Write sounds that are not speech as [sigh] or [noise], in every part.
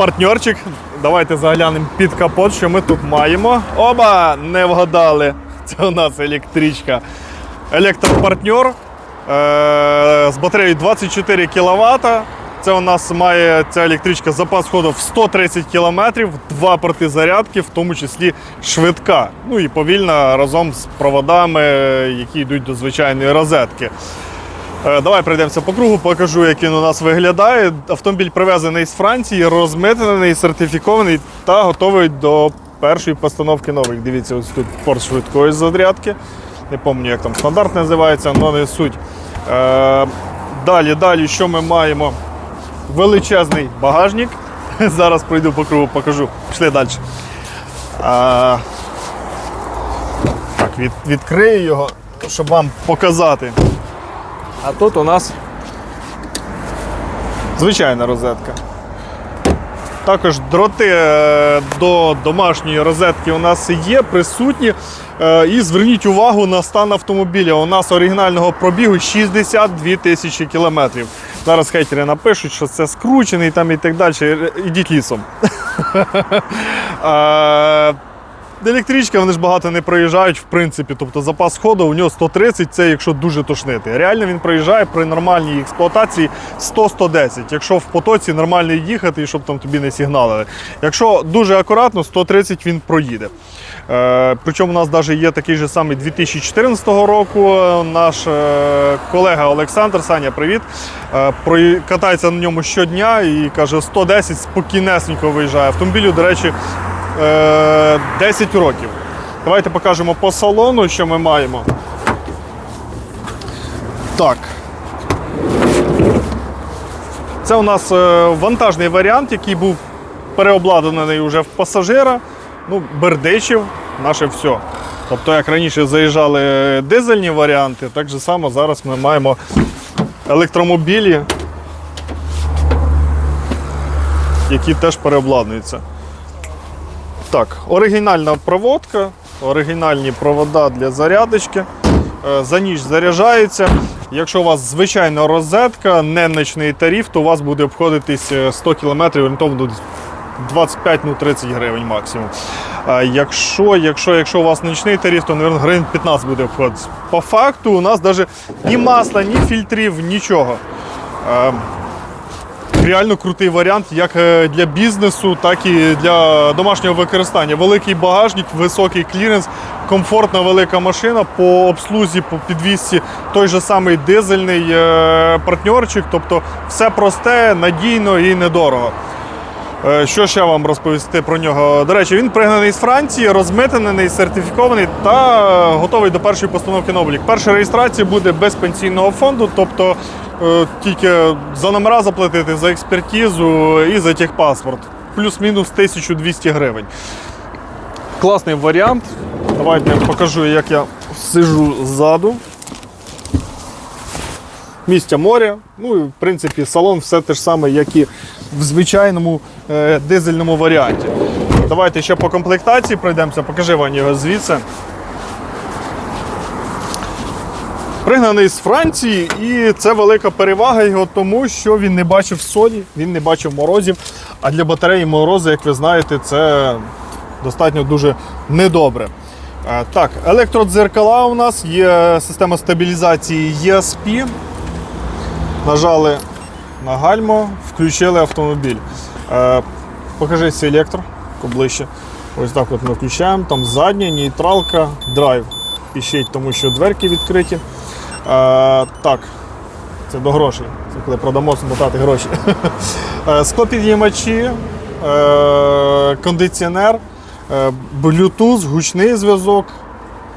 партнерчик. Давайте заглянемо під капот, що ми тут маємо. Оба! Не вгадали. Це у нас електричка. Електропартнер е- з батареєю 24 кВт. Це у нас має ця електричка запас ходу в 130 км, два порти зарядки, в тому числі швидка. Ну і повільна разом з проводами, які йдуть до звичайної розетки. Е, Давай пройдемося по кругу, покажу, як він у нас виглядає. Автомобіль привезений з Франції, розмитнений, сертифікований та готовий до першої постановки нових. Дивіться, ось тут порт швидкої зарядки. Не пам'ятаю, як там стандарт називається, але не суть. Е, Далі, далі, що ми маємо? Величезний багажник. [laughs] Зараз пройду по кругу, покажу. Пішли далі. А, так, від, відкрию його, щоб вам показати. А тут у нас звичайна розетка. Також дроти е, до домашньої розетки у нас є, присутні. Е, І зверніть увагу на стан автомобіля. У нас оригінального пробігу 62 тисячі кілометрів. Зараз хейтери напишуть, що це скручений там і так далі. Е, Ідіть лісом. [laughs] Е, Електричка, вони ж багато не проїжджають, в принципі. Тобто запас ходу у нього 130, це якщо дуже тошнити. Реально він проїжджає при нормальній експлуатації 100-110. Якщо в потоці нормально їхати, і щоб там тобі не сигналили. Якщо дуже акуратно, 130 він проїде. Е, причому у нас навіть є такий же самий 2014 року. Наш е, колега Олександр, Саня, привіт. Е, катається на ньому щодня і каже, 110 спокійнесенько виїжджає. Автомобілю, до речі, 10 років. Давайте покажемо по салону, що ми маємо. Так. Це у нас е, вантажний варіант, який був переобладнаний вже в пасажира. Ну, бердичів, наше все. Тобто, як раніше заїжджали дизельні варіанти, так же само зараз ми маємо електромобілі, які теж переобладнуються. Так, оригінальна проводка, оригінальні провода для зарядочки. Е, За ніч заряджається. Якщо у вас звичайна розетка, не ночний тариф, то у вас буде обходитись е, 100 км орієнтовно десь 25-30 гривень максимум. А якщо, якщо, якщо у вас нічний тариф, то, мабуть, гривень 15 буде обходитись. По факту у нас навіть ні масла, ні фільтрів, нічого. Реально крутий варіант як е, для бізнесу, так і для домашнього використання. Великий багажник, високий кліренс, комфортна велика машина по обслузі, по підвісці, той же самий дизельний е, партнерчик. Тобто все просте, надійно і недорого. Е, Що ще вам розповісти про нього? До речі, він пригнаний з Франції, розмитнений, сертифікований та готовий до першої постановки на облік. Перша реєстрація буде без пенсійного фонду, тобто тільки за номера заплатити, за експертизу і за техпаспорт. Плюс-мінус 1200 гривень. Класний варіант. Давайте я покажу, як я сижу ззаду. Місця моря. Ну і в принципі салон все те ж саме, як і в звичайному е, дизельному варіанті. Давайте ще по комплектації пройдемося, покажи Ваня його звідси. Пригнаний з Франції, і це велика перевага його, тому що він не бачив солі, він не бачив морозів. А для батареї морози, як ви знаєте, це достатньо дуже недобре. Е, Так, електродзеркала у нас є система стабілізації ESP. Нажали на гальмо, включили автомобіль. Е, покажи селектор ближче. Ось так от ми включаємо. Там задня, нейтралка, драйв. Піщить, тому що дверки відкриті. Е, так, це до грошей. Це коли продамо мотати гроші. [laughs] Е, Склопідіймачі, е, кондиціонер, Bluetooth, гучний зв'язок.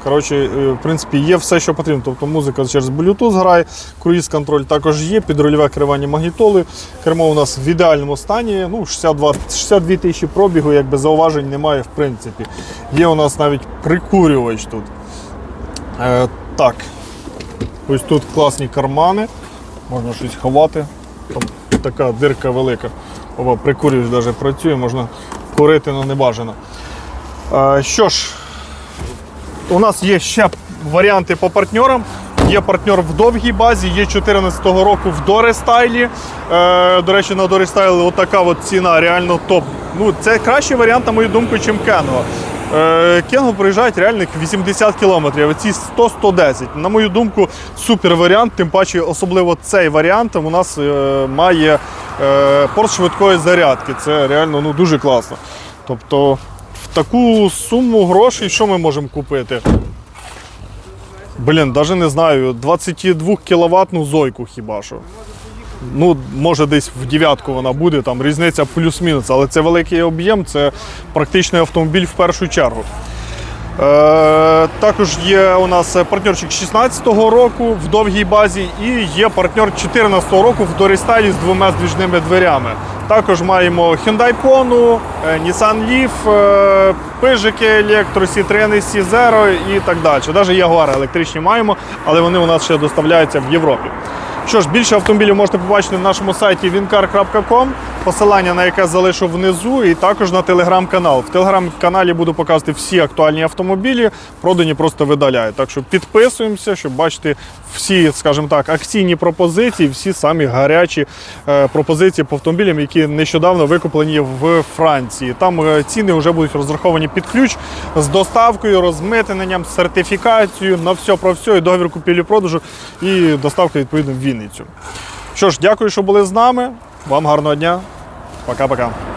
Коротше, в принципі, є все, що потрібно. Тобто музика через Bluetooth грає, круїз контроль також є, підрульове керування магнітоли. Кермо у нас в ідеальному стані. Ну, 62, 62 тисячі пробігу, якби зауважень немає, в принципі. Є у нас навіть прикурювач тут. Е, так. Ось тут класні кармани. Можна щось ховати. Там така дирка велика. Ова, прикурювач навіть працює, можна курити, але не бажано. Е, що ж, у нас є ще варіанти по партнерам. Є партнер в довгій базі, є 2014 року в Дорестайлі. Е, до речі, на Дорестайлі отака от ціна, реально топ. Ну, це кращий варіант, на мою думку, ніж Кенго. Е, Кенго проїжджають реальних 80 кілометрів, а ці 100-110. На мою думку, супер варіант, тим паче, особливо цей варіант у нас е, має е, порт швидкої зарядки. Це реально ну, дуже класно. Тобто, в таку суму грошей, що ми можемо купити? Блін, навіть не знаю, 22 кіловатну зойку хіба що. Ну, може, десь в дев'ятку вона буде, там різниця плюс-мінус, але це великий об'єм, це практичний автомобіль в першу чергу. Е, також є у нас партнерчик 16-го року в довгій базі і є партнер 14-го року в Дорістайлі з двома здвіжними дверями. Також маємо Hyundai Kona, е, Nissan Leaf, пижики електро, Citroen C Zero і так далі. Навіть Jaguar електричні маємо, але вони у нас ще доставляються в Європі. Що ж, більше автомобілів можете побачити на нашому сайті wincar.com, посилання на яке залишу внизу, і також на телеграм-канал. В телеграм-каналі буду показувати всі актуальні автомобілі, продані просто видаляю. Так що підписуємося, щоб бачити всі, скажімо так, акційні пропозиції, всі самі гарячі е, пропозиції по автомобілям, які нещодавно викуплені в Франції. Там е, ціни вже будуть розраховані під ключ з доставкою, розмитненням, сертифікацією на все про все, і договір купівлі-продажу, і доставка відповідно в Вінницю. Що ж, дякую, що були з нами. Вам гарного дня. Пока-пока.